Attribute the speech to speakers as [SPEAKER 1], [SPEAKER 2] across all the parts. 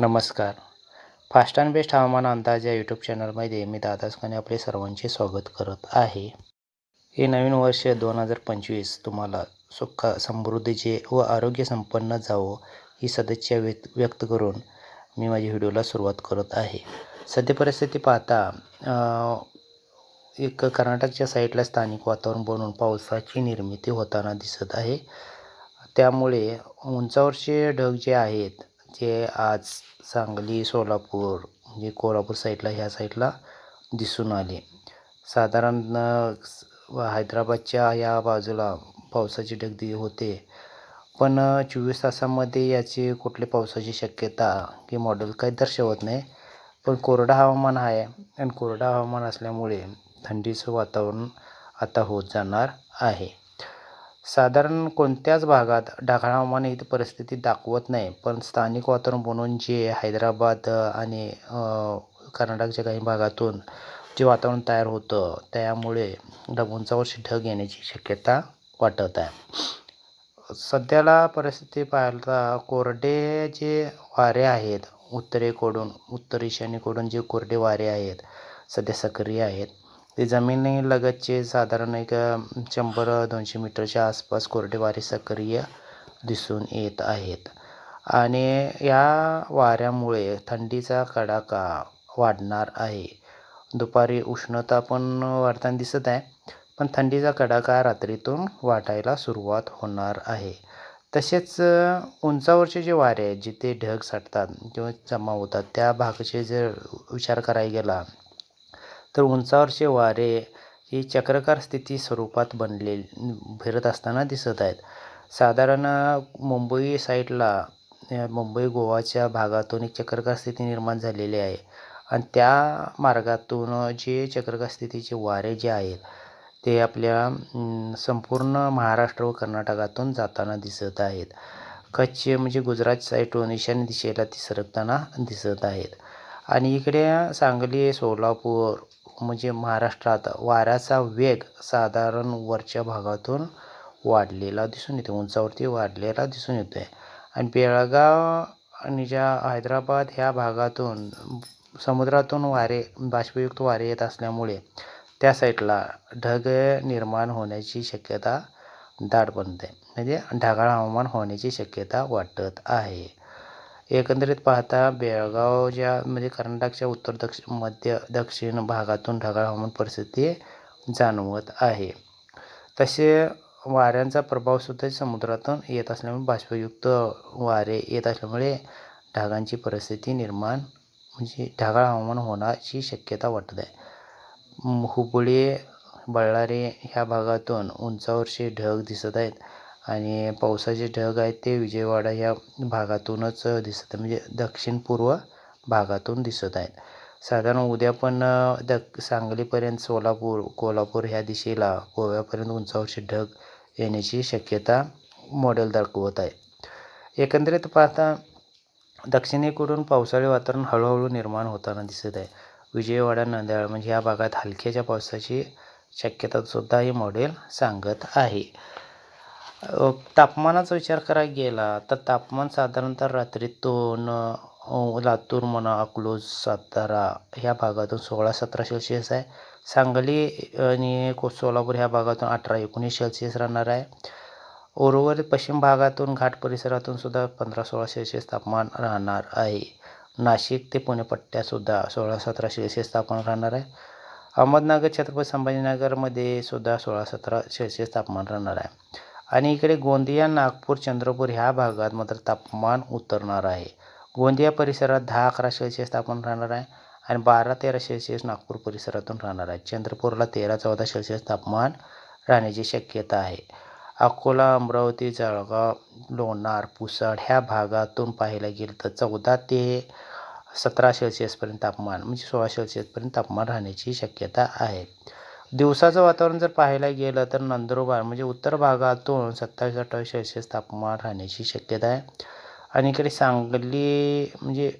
[SPEAKER 1] नमस्कार. Fast and best हवामान अंदाज या यूट्यूब चॅनलमध्ये मी दादासकाने खाने आपले सर्वांचे स्वागत करत आहे. हे नवीन वर्ष दोन हजार पंचवीस तुम्हाला सुख समृद्धीचे व आरोग्य संपन्न जावो ही सदिच्छा व्यक्त व्यक्त करून मी माझ्या व्हिडिओला सुरुवात करत आहे. सध्या परिस्थिती पाहता एक कर्नाटकच्या साईडला स्थानिक वातावरण बनवून पावसाची निर्मिती होताना दिसत आहे. त्यामुळे उंचावरचे ढग जे आहेत जे आज सांगली सोलापूर म्हणजे कोल्हापूर साईडला ह्या साईडला दिसून आले. साधारण हैदराबादच्या या बाजूला पावसाचे ढगदी होते. पण चोवीस तासामध्ये याची कुठली पावसाची शक्यता की मॉडेल काही दर्शवत नाही. पण कोरडं हवामान आहे आणि कोरडं हवामान असल्यामुळे थंडीचं वातावरण आता होत जाणार आहे. साधारण कोणत्याच भागात ढगाळ हवामान ही परिस्थिती दाखवत नाही पण स्थानिक वातावरण बनवून जे हैदराबाद आणि कर्नाटकच्या काही भागातून जे वातावरण तयार होतं त्यामुळे ढग उंचावरची ढग येण्याची शक्यता वाटत आहे. सध्याला परिस्थिती पाहता कोरडे जे वारे आहेत उत्तरेकडून उत्तर ईशान्येकडून जे कोरडे वारे आहेत सध्या सक्रिय आहेत ते जमिनीलगतचे साधारण एक शंभर दोनशे मीटरच्या आसपास कोरडे वारे सक्रिय दिसून येत आहेत. आणि या वाऱ्यामुळे थंडीचा कडाका वाढणार आहे. दुपारी उष्णता पण वाढताना दिसत आहे पण थंडीचा कडाका रात्रीतून वाटायला सुरुवात होणार आहे. तसेच उंचावरचे जे वारे आहेत जिथे ढग साठतात किंवा जमा होतात त्या भागाचे जर विचार करायला गेला तर उंचावरचे वारे ही चक्राकार स्थिती स्वरूपात बनले फिरत असताना दिसत आहेत. साधारण मुंबई साईडला मुंबई गोवाच्या भागातून एक चक्राकार स्थिती निर्माण झालेली आहे. आणि त्या मार्गातून जे चक्राकार स्थितीचे वारे जे आहेत ते आपल्या संपूर्ण महाराष्ट्र व कर्नाटकातून जाताना दिसत आहेत. कच्छ म्हणजे गुजरात साईडून ईशान्य दिशेला ती सरकताना दिसत आहेत. आणि इकडे सांगली सोलापूर म्हणजे महाराष्ट्रात वाऱ्याचा वेग साधारण वरच्या भागातून वाढलेला दिसून येतो. उंचावरती वाढलेला दिसून येतो आहे आणि बेळगाव आणि ज्या हैदराबाद ह्या भागातून समुद्रातून वारे बाष्पयुक्त वारे येत असल्यामुळे त्या साईडला ढग निर्माण होण्याची शक्यता दाट बनते. म्हणजे ढगाळ हवामान होण्याची शक्यता वाटत आहे. एकंदरीत पाहता बेळगाव ज्या म्हणजे कर्नाटकच्या उत्तर दक्षिण मध्य दक्षिण भागातून ढगाळ हवामान परिस्थिती जाणवत आहे. तसे वाऱ्यांचा प्रभावसुद्धा समुद्रातून येत असल्यामुळे बाष्पयुक्त वारे येत असल्यामुळे ढगांची परिस्थिती निर्माण म्हणजे ढगाळ हवामान होण्याची शक्यता वाटत आहे. हुबळी बळ्ळारी ह्या भागातून उंचावरचे ढग दिसत आहेत. आणि पावसाचे ढग आहेत ते विजयवाडा ह्या भागातूनच दिसत आहे. म्हणजे दक्षिण पूर्व भागातून दिसत आहेत. साधारण उद्या पण द सांगलीपर्यंत सोलापूर कोल्हापूर ह्या दिशेला गोव्यापर्यंत उंचावरचे ढग येण्याची शक्यता मॉडेल दाखवत आहे. एकंदरीत पाहता दक्षिणेकडून पावसाळी वातावरण हळूहळू निर्माण होताना दिसत आहे. विजयवाडा नांदेड म्हणजे या भागात हलक्याच्या पावसाची शक्यतासुद्धा हे मॉडेल सांगत आहे. तापमानाचा विचार करायला गेला तर तापमान साधारणतः रात्रीतून लातूर म्हणा अकलूज सातारा ह्या भागातून सोळा सतरा सेल्सिअस आहे. सांगली आणि को सोलापूर ह्या भागातून अठरा एकोणीस सेल्सिअस राहणार आहे. उर्वरित पश्चिम भागातून घाट परिसरातून सुद्धा पंधरा सोळा सेल्सिअस तापमान राहणार आहे. नाशिक ते पुणे पट्ट्यासुद्धा सोळा सतरा सेल्सिअस तापमान राहणार आहे. अहमदनगर छत्रपती संभाजीनगरमध्ये सुद्धा सोळा सतरा सेल्सिअस तापमान राहणार आहे. आणि इकडे गोंदिया नागपूर चंद्रपूर ह्या भागात मात्र तापमान उतरणार आहे. गोंदिया परिसरात दहा अकरा सेल्सिअस तापमान राहणार आहे आणि बारा तेरा सेल्सिअस नागपूर परिसरातून राहणार आहे. चंद्रपूरला तेरा चौदा सेल्सिअस तापमान राहण्याची शक्यता आहे. अकोला अमरावती जळगाव लोणार पुसद ह्या भागातून पाहायला गेलं तर चौदा ते सतरा सेल्सिअसपर्यंत तापमान म्हणजे सोळा सेल्सिअसपर्यंत तापमान राहण्याची शक्यता आहे. दिवसाचं वातावरण जर पाहायला गेलं तर नंदुरबार म्हणजे उत्तर भागातून सत्तावीस अठ्ठावीस सेल्सिअस तापमान राहण्याची शक्यता आहे. आणि इकडे सांगली म्हणजे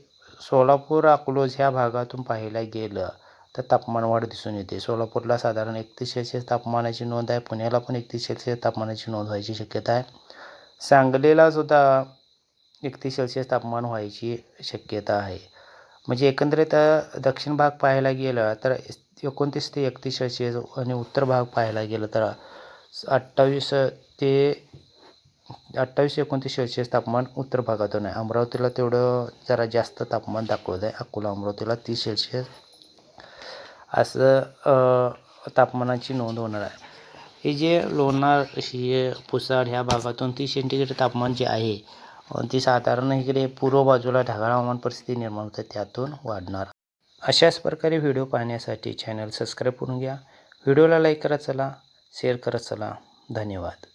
[SPEAKER 1] सोलापूर अकलोज ह्या भागातून पाहायला गेलं तर तापमान वाढ दिसून येते. सोलापूरला साधारण एकतीस सेल्सिअस तापमानाची नोंद आहे. पुण्याला पण एकतीस सेल्सिअस तापमानाची नोंद व्हायची शक्यता आहे. सांगलीला सुद्धा एकतीस सेल्सिअस तापमान व्हायची शक्यता आहे. म्हणजे एकंदरीत दक्षिण भाग पाहायला गेलं तर एकोणतीस ते एकतीस सेल्सिअस आणि उत्तर भाग पाहायला गेलं तर अठ्ठावीस ते अठ्ठावीस एकोणतीस सेल्सिअस तापमान उत्तर भागातून आहे. अमरावतीला तेवढं जरा जास्त तापमान दाखवत आहे. अकोला अमरावतीला तीस सेल्सिअस असं तापमानाची नोंद होणार आहे. हे जे लोणार हे पुसाड ह्या भागातून तीस सेंटीग्रेड तापमान जे आहे ती साधारण इकडे पूर्व बाजूला ढगाळ हवामान परिस्थिती निर्माण होते त्यातून वाढणार. अशाच प्रकारे व्हिडिओ पाहण्यासाठी चॅनल सबस्क्राईब करून घ्या. व्हिडिओला लाईक करत चला शेअर करत चला. धन्यवाद.